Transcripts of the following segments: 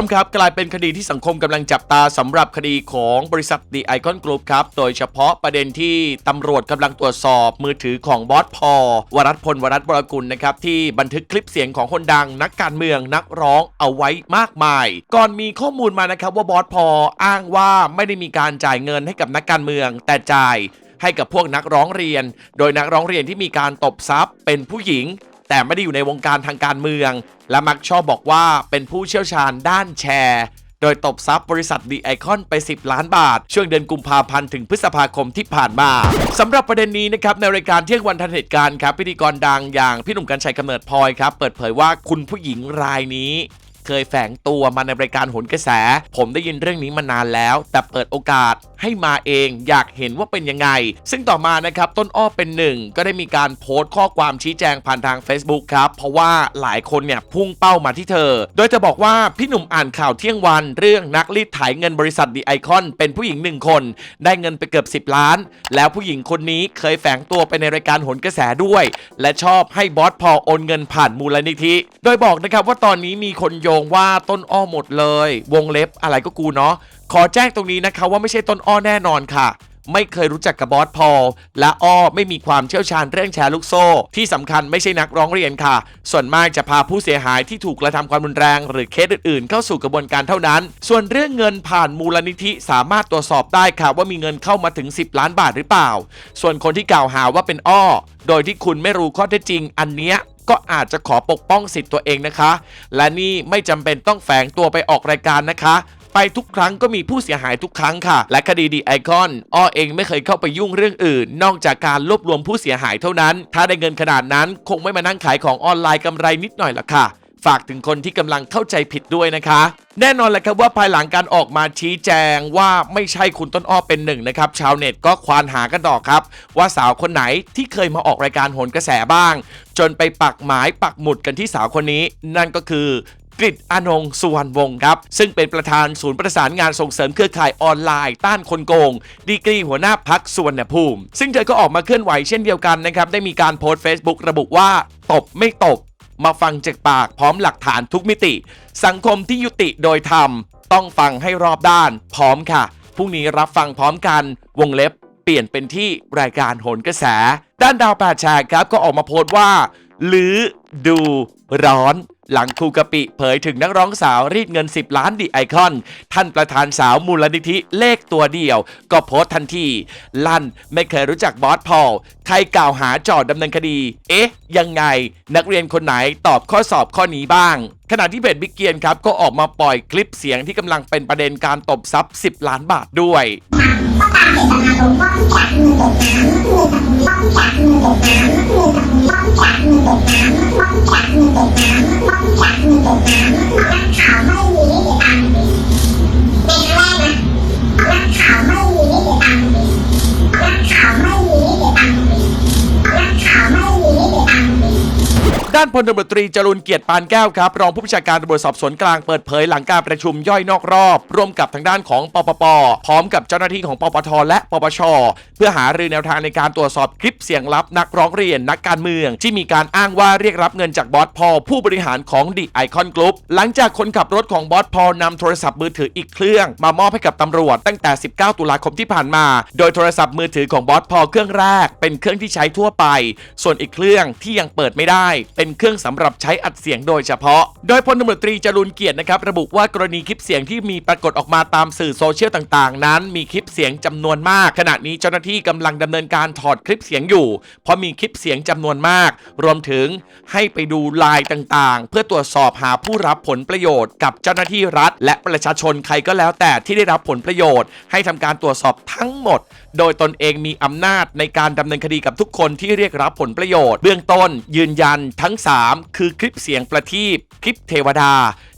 ชมครับกลายเป็นคดีที่สังคมกำลังจับตาสำหรับคดีของบริษัท The Icon Group ครับ โดยเฉพาะประเด็นที่ตำรวจกำลังตรวจสอบมือถือของบอสพอวรัตพลวรัตบรกุลนะครับ ที่บันทึกคลิปเสียงของคนดัง นักการเมืองนักร้องเอาไว้มากมาย ก่อนมีข้อมูลมานะครับว่าบอสพออ้างว่าไม่ได้มีการจ่ายเงินให้กับนักการเมือง แต่จ่ายให้กับพวกนักร้องเรียน โดยนักร้องเรียนที่มีการตบทรัพย์เป็นผู้หญิง แต่ไม่ได้อยู่ในวงการทางการเมือง และมักชอบบอกว่าเป็นผู้เชี่ยวชาญด้านแชร์ โดยตบทรัพย์บริษัทดีไอคอนไป 10 ล้านบาท ช่วงเดือนกุมภาพันธ์ถึงพฤษภาคมที่ผ่านมาสำหรับประเด็นนี้นะครับในรายการเที่ยงวันทันเหตุการณ์ครับพิธีกรดังอย่างพี่หนุ่มกัญชัยกำเนิดพลอยครับเปิดเผยว่าคุณผู้หญิงรายนี้ เคยแฝงตัวมาในรายการหนกระแส ผมได้ยินเรื่องนี้มานานแล้ว แต่เปิดโอกาสให้มาเองอยากเห็นว่าเป็นยังไง ซึ่งต่อมานะครับต้นอ้อเป็นหนึ่งก็ได้มีการโพสต์ข้อความชี้แจงผ่านทาง Facebook ครับ เพราะว่าหลายคนเนี่ยพุ่งเป้ามาที่เธอ โดยจะบอกว่าพี่หนุ่มอ่านข่าวเที่ยงวัน เรื่องนักรีดไถเงินบริษัทดีไอคอนเป็นผู้หญิงหนึ่งคน ได้เงินไปเกือบ 10 ล้าน แล้วผู้หญิงคนนี้เคยแฝงตัวไปในรายการหนกระแสด้วย และชอบให้บอสพอโอนเงินผ่านมูลนิธิ โดยบอกนะครับว่าตอนนี้มีคนโยงว่าต้นอ้อหมดเลย วงเล็บอะไรก็กูเนาะขอแจ้งตรงนี้นะคะว่าไม่ใช่ต้นอ้อแน่นอนค่ะ ไม่เคยรู้จักกับบอสพอลและอ้อไม่มีความเชี่ยวชาญเรื่องแชร์ลูกโซ่ ที่สำคัญไม่ใช่นักร้องเรียนค่ะ ส่วนมากจะพาผู้เสียหายที่ถูกกระทำความรุนแรง หรือเคสอื่นๆ เข้าสู่กระบวนการเท่านั้น ส่วนเรื่องเงินผ่านมูลนิธิสามารถตรวจสอบได้ค่ะ ว่ามีเงินเข้ามาถึง 10 ล้านบาทหรือเปล่า ส่วนคนที่กล่าวหาว่าเป็นอ้อ โดยที่คุณไม่รู้ข้อเท็จจริง อันเนี้ย ก็อาจจะขอปกป้องสิทธิ์ตัวเองนะคะ และนี่ไม่จำเป็นต้องแฝงตัวไปออกรายการนะคะไปทุกครั้งก็มีผู้เสียหายทุกครั้งค่ะ และคดีดีไอคอนอ้อเองไม่เคยเข้าไปยุ่งเรื่องอื่น นอกจากการรวบรวมผู้เสียหายเท่านั้น ถ้าได้เงินขนาดนั้นคงไม่มานั่งขายของออนไลน์กำไรนิดหน่อยละค่ะ ฝากถึงคนที่กำลังเข้าใจผิดด้วยนะคะ แน่นอนแหละครับว่าภายหลังการออกมาชี้แจงว่าไม่ใช่คุณต้นอ้อเป็นหนึ่งนะครับชาวเน็ตก็ควานหากันต่อครับ ว่าสาวคนไหนที่เคยมาออกรายการโหนกระแสบ้าง จนไปปักหมายปักหมุดกันที่สาวคนนี้ นั่นก็คือกฤษอนงสุวรรณวงศ์ครับ ซึ่งเป็นประธานศูนย์ประสานงานส่งเสริมเครือข่ายออนไลน์ ต้านคนโกง ดีกรีหัวหน้าพักสุวรรณภูมิ ซึ่งเธอก็ออกมาเคลื่อนไหวเช่นเดียวกันนะครับ ได้มีการโพสต์ Facebook ระบุว่า ตบไม่ตบ มาฟังจากปากพร้อมหลักฐานทุกมิติ สังคมที่ยุติโดยธรรมต้องฟังให้รอบด้าน พร้อมค่ะพรุ่งนี้รับฟังพร้อมกันวงเล็บ เปลี่ยนเป็นที่รายการโหนกระแส ด้านดาวแปดแฉกครับก็ออกมาโพสต์ว่า หรือดูร้อนหลังครูกะปิเผยถึงนักร้องสาวรีดเงิน 10 ล้านดีไอคอน ท่านประธานสาวมูลนิธิเลขตัวเดียว ก็โพสต์ทันที ลั่นไม่เคยรู้จักบอสพอลใครกล่าวหาจอดดำเนินคดี เอ๊ะ ยังไง นักเรียนคนไหนตอบข้อสอบข้อนี้บ้าง ขณะที่เพจบิ๊กเกียนครับ ก็ออกมาปล่อยคลิปเสียงที่กำลังเป็นประเด็นการตบทรัพย์ 10 ล้านบาทด้วย ก็ตามเจตนารมณ์ว่าที่จ่ายเตกน้ำว่าที่แล้ว่าที่จ่ายเงินตกน้ำว่าที่จ่ายเงินตกน้ำว่าที่จ่ายเตกน้ำนักข่าวไม่ ด้านพลตำรวจตรีจรุนเกียรติปานแก้วครับรองผู้บัญชาการตำรวจสอบสวนกลางเปิดเผยหลังการประชุมย่อยนอกรอบ ร่วมกับทางด้านของปปปพร้อมกับเจ้าหน้าที่ของปปทและปปช เพื่อหารือแนวทางในการตรวจสอบคลิปเสียงลับนักร้องเรียนนักการเมือง ที่มีการอ้างว่าเรียกรับเงินจากบอสพอผู้บริหารของดิไอคอนกรุ๊ปหลังจากคนขับรถของบอสพอนำโทรศัพท์มือถืออีกเครื่อง มามอบให้กับตำรวจตั้งแต่ 19 ตุลาคมที่ผ่านมา โดยโทรศัพท์มือถือของบอสพอเครื่องแรก เป็นเครื่องที่ใช้ทั่วไป ส่วนอีกเครื่องที่ยังเปิดไม่ได้เป็นเครื่องสำหรับใช้อัดเสียงโดยเฉพาะ โดยพลตำรวจตรีจรุนเกียรตินะครับ ระบุว่ากรณีคลิปเสียงที่มีปรากฏออกมาตามสื่อโซเชียลต่างๆ นั้น มีคลิปเสียงจำนวนมาก ขณะนี้เจ้าหน้าที่กำลังดำเนินการถอดคลิปเสียงอยู่ เพราะมีคลิปเสียงจำนวนมาก รวมถึงให้ไปดูไลน์ต่างๆ เพื่อตรวจสอบหาผู้รับผลประโยชน์ กับเจ้าหน้าที่รัฐ และประชาชนใครก็แล้วแต่ที่ได้รับผลประโยชน์ ให้ทำการตรวจสอบทั้งหมด โดยตนเองมีอำนาจในการดำเนินคดีกับทุกคนที่เรียกรับผลประโยชน์ เบื้องต้นยืนยันทั้ง้ง 3 คือคลิปเสียงประทีปคลิปเทวดา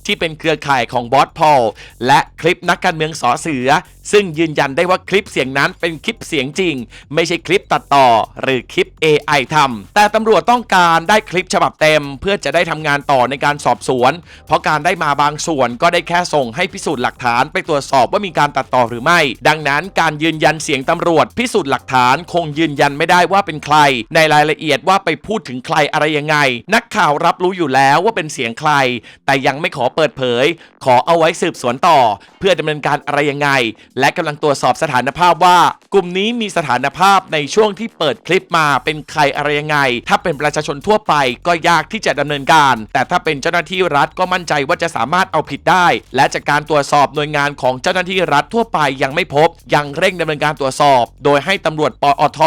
ที่เป็นเครือข่ายของบอสพอลและคลิปนักการเมืองสอเสือ ซึ่งยืนยันได้ว่าคลิปเสียงนั้นเป็นคลิปเสียงจริง ไม่ใช่คลิปตัดต่อ หรือคลิป AI ทำแต่ตำรวจต้องการได้คลิปฉบับเต็ม เพื่อจะได้ทำงานต่อในการสอบสวน เพราะการได้มาบางส่วนก็ได้แค่ส่งให้พิสูจน์หลักฐานไปตรวจสอบว่ามีการตัดต่อหรือไม่ ดังนั้นการยืนยันเสียงตำรวจ พิสูจน์หลักฐานคงยืนยันไม่ได้ว่าเป็นใคร ในรายละเอียดว่าไปพูดถึงใครอะไรยังไง นักข่าวรับรู้อยู่แล้วว่าเป็นเสียงใคร แต่ยังไม่ขอเปิดเผย ขอเอาไว้สืบสวนต่อ เพื่อดำเนินการอะไรยังไง และกำลังตรวจสอบสถานภาพว่า กลุ่มนี้มีสถานภาพในช่วงที่เปิดคลิปมาเป็นใครอะไรยังไง ถ้าเป็นประชาชนทั่วไปก็ยากที่จะดำเนินการ แต่ถ้าเป็นเจ้าหน้าที่รัฐก็มั่นใจว่าจะสามารถเอาผิดได้ และจากการตรวจสอบหน่วยงานของเจ้าหน้าที่รัฐทั่วไปยังไม่พบ ยังเร่งดำเนินการตรวจสอบ โดยให้ตำรวจปอท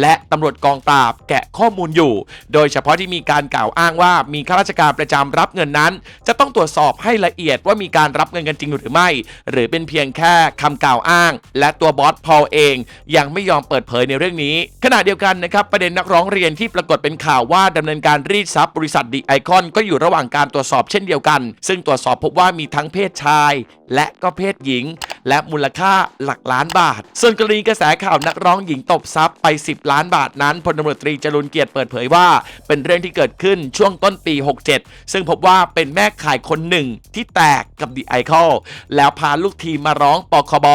และตำรวจกองปราบแกะข้อมูลอยู่ โดยเฉพาะที่มีการกล่าวอ้างว่ามีข้าราชการประจำรับเงินนั้น จะต้องตรวจสอบอบให้ละเอียดว่ามีการรับเงินกันจริงหรือไม่ หรือเป็นเพียงแค่คำกล่าวอ้าง และตัวบอสพอลเอง ยังไม่ยอมเปิดเผยในเรื่องนี้ ขณะเดียวกันนะครับประเด็นนักร้องเรียนที่ปรากฏเป็นข่าวว่าดำเนินการรีดทรัพย์บริษัทดีไอคอนก็อยู่ระหว่างการตรวจสอบเช่นเดียวกัน ซึ่งตรวจสอบพบว่ามีทั้งเพศชาย และก็เพศหญิง และมูลค่าหลักล้านบาท ส่วนกรณีกระแสข่าวนักร้องหญิงตบทรัพย์ไป 10 ล้านบาทนั้นพลตำรวจตรีจรุนเกียรติเปิดเผยว่า เป็นเรื่องที่เกิดขึ้นช่วงต้นปี 67 ซึ่งพบว่าเป็นแม่ขายคนหนึ่งที่แตกกับดีไอคอลแล้วพาลูกทีมมาร้องปคบ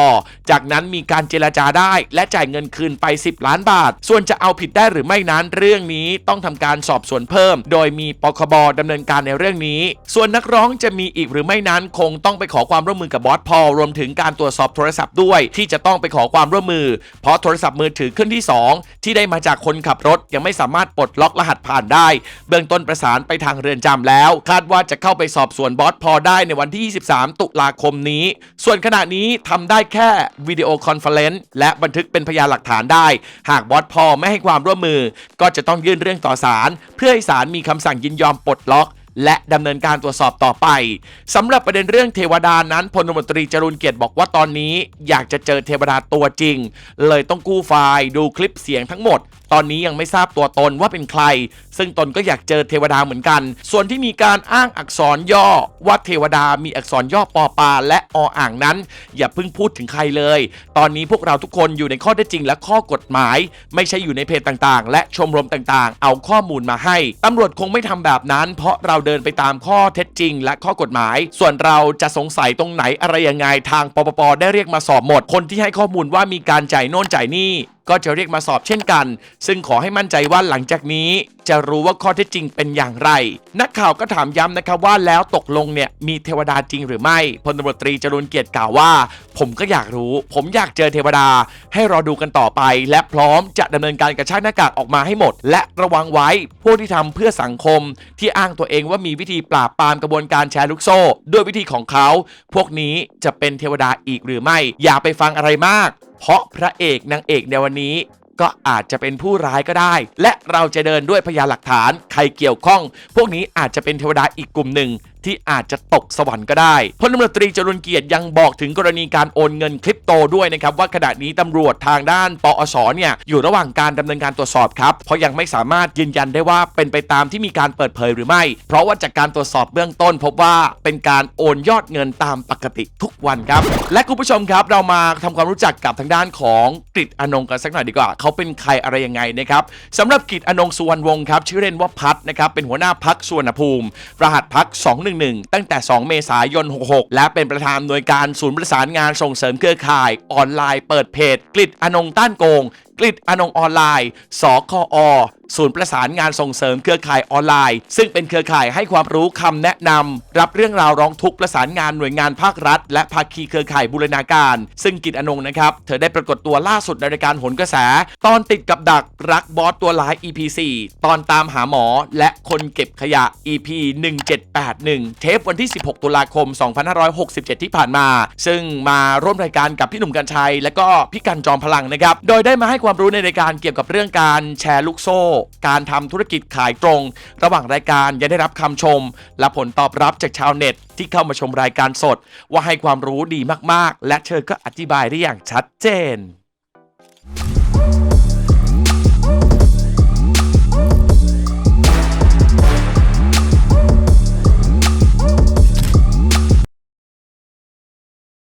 จากนั้นมีการเจรจาได้ และจ่ายเงินคืนไป 10 ล้านบาท ส่วนจะเอาผิดได้หรือไม่นั้นเรื่องนี้ต้องทำการสอบสวนเพิ่ม โดยมีปคบดำเนินการในเรื่องนี้ ส่วนนักร้องจะมีอีกหรือไม่นั้นคงต้องไปขอความร่วมมือกับบอสพอลรวมถึงการตรวจสอบโทรศัพท์ด้วย ที่จะต้องไปขอความร่วมมือ เพราะโทรศัพท์มือถือเครื่องที่ 2 ที่ได้มาจากคนขับรถยังไม่สามารถปลดล็อกรหัสผ่านได้ เบื้องต้นประสานไปทางเรือนจำแล้ว คาดว่าจะเข้าไปสอบสวนบอสพอได้ในวันที่ 23 ตุลาคมนี้ ส่วนขณะนี้ทำได้แค่วิดีโอคอนเฟอเรนซ์และบันทึกเป็นพยานหลักฐานได้ หากบอสพอไม่ให้ความร่วมมือ ก็จะต้องยื่นเรื่องต่อศาลเพื่อให้ศาลมีคำสั่งยินยอมปลดล็อก และดำเนินการตรวจสอบต่อไปสำหรับประเด็นเรื่องเทวดานั้นพลตำรวจตรีจรุนเกียรติบอกว่าตอนนี้อยากจะเจอเทวดาตัวจริง เลยต้องกู้ไฟล์ดูคลิปเสียงทั้งหมด ตอนนี้ยังไม่ทราบตัวตนว่าเป็นใคร ซึ่งตนก็อยากเจอเทวดาเหมือนกัน ส่วนที่มีการอ้างอักษรย่อว่าเทวดามีอักษรย่อปอปาและออ่างนั้น อย่าเพิ่งพูดถึงใครเลย ตอนนี้พวกเราทุกคนอยู่ในข้อเท็จจริงและข้อกฎหมาย ไม่ใช่อยู่ในเพจต่างๆ และชมรมต่างๆ เอาข้อมูลมาให้ตำรวจคงไม่ทำแบบนั้น เพราะเราเดินไปตามข้อเท็จจริง และข้อกฎหมาย ส่วนเราจะสงสัยตรงไหนอะไรยังไงทางปปปได้เรียกมาสอบหมด คนที่ให้ข้อมูลว่ามีการจ่ายโน่นจ่ายนี่ ก็จะเรียกมาสอบเช่นกัน ซึ่งขอให้มั่นใจว่าหลังจากนี้ จะรู้ว่าข้อเท็จจริงเป็นอย่างไร นักข่าวก็ถามย้ำนะครับว่าแล้วตกลงเนี่ยมีเทวดาจริงหรือไม่พลตำรวจตรีจรุนเกียรติกล่าวว่า ผมก็อยากรู้ ผมอยากเจอเทวดา ให้รอดูกันต่อไป และพร้อมจะดำเนินการกระชากหน้ากากออกมาให้หมด และระวังไว้พวกที่ทำเพื่อสังคม ที่อ้างตัวเองว่ามีวิธีปราบปรามกระบวนการแชร์ลูกโซ่ ด้วยวิธีของเขา พวกนี้จะเป็นเทวดาอีกหรือไม่ อย่าไปฟังอะไรมาก เพราะพระเอกนางเอกในวันนี้ก็อาจจะเป็นผู้ร้ายก็ได้ และเราจะเดินด้วยพยานหลักฐาน ใครเกี่ยวข้อง พวกนี้อาจจะเป็นเทวดาอีกกลุ่มหนึ่ง ที่อาจจะตกสวรรค์ก็ได้พลตำรวจตรีจรุนเกียรติยังบอกถึงกรณีการโอนเงินคริปโตด้วยนะครับว่าขณะนี้ตำรวจทางด้านปอสเนี่ยอยู่ระหว่างการดำเนินการตรวจสอบครับเพราะยังไม่สามารถยืนยันได้ว่าเป็นไปตามที่มีการเปิดเผยหรือไม่ เพราะว่าจากการตรวจสอบเบื้องต้น พบว่าเป็นการโอนยอดเงินตามปกติทุกวันครับ และคุณผู้ชมครับเรามาทำความรู้จักกับทางด้านของกฤษอนงค์กันสักหน่อยดีกว่า เขาเป็นใครอะไรยังไงนะครับสำหรับกฤษอนงค์สุวรรณวงศ์ครับชื่อเล่นว่าพัดนะครับเป็นหัวหน้าพักสุวรรณภูมิ รหัสพัก211 ตั้งแต่ 2 เมษายน 66 และเป็นประธานหน่วยการศูนย์ประสานงานส่งเสริมเครือข่าย ออนไลน์เปิดเพจ กลิดอนงต้านโกง กลิดอนงออนไลน์ สคอศูนย์ประสานงานส่งเสริมเครือข่ายออนไลน์ ซึ่งเป็นเครือข่ายให้ความรู้คำแนะนำรับเรื่องราวร้องทุกข์ประสานงานหน่วยงานภาครัฐ และภาคีเครือข่ายบูรณาการ ซึ่งกิจอนงนะครับ เธอได้ปรากฏตัวล่าสุดในรายการหนกระแส ตอนติดกับดักรักบอสตัวร้าย EP 4ตอนตามหาหมอและคนเก็บขยะ EP 1781 เทปวันที่ 16 ตุลาคม 2567 ที่ผ่านมา ซึ่งมาร่วมรายการกับพี่หนุ่มกัญชัย และก็พี่กันจอมพลังนะครับโดยได้มาให้ความรู้ในรายการเกี่ยวกับเรื่องการแชร์ลูกโซ่การทำธุรกิจขายตรง ระหว่างรายการยังได้รับคำชม และผลตอบรับจากชาวเน็ต ที่เข้ามาชมรายการสด ว่าให้ความรู้ดีมากๆ และเธอก็อธิบายได้อย่างชัดเจน